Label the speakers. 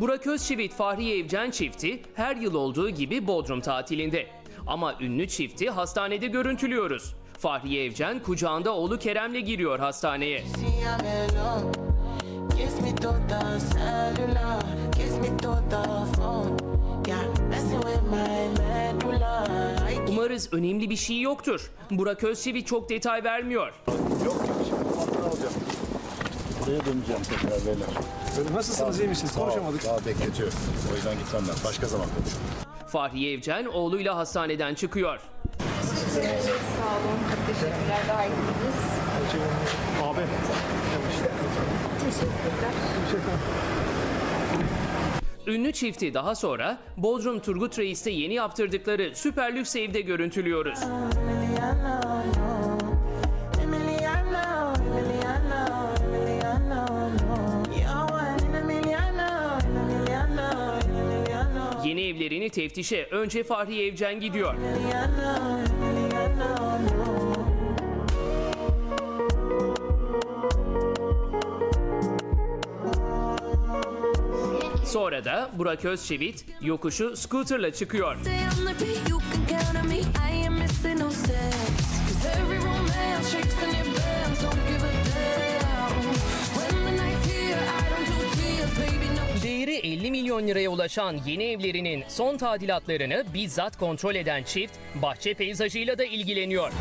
Speaker 1: Burak Özçivit Fahriye Evcen çifti her yıl olduğu gibi Bodrum tatilinde. Ama ünlü çifti hastanede görüntülüyoruz. Fahriye Evcen kucağında oğlu Kerem'le giriyor hastaneye. Umarız önemli bir şey yoktur. Burak Özçivit çok detay vermiyor.
Speaker 2: Yok Buraya döneceğim tekrar beyler.
Speaker 3: Nasılsınız iyi misiniz? Konuşamadık.
Speaker 2: Daha bekletiyor. O yüzden gitmem ben. Başka zaman konuşuruz.
Speaker 1: Fahriye Evcen oğluyla hastaneden çıkıyor.
Speaker 4: Sağ olun. Teşekkürler. Daha iyisiniz.
Speaker 3: Abi.
Speaker 4: Teşekkürler.
Speaker 1: Ünlü çifti daha sonra Bodrum Turgut Reis'te yeni yaptırdıkları süper lüks evde görüntülüyoruz. Yeni evlerini teftişe önce Fahriye Evcen gidiyor. Sonra da Burak Özçivit yokuşu scooterla çıkıyor. Milyon liraya ulaşan yeni evlerinin son tadilatlarını bizzat kontrol eden çift bahçe peyzajıyla da ilgileniyor.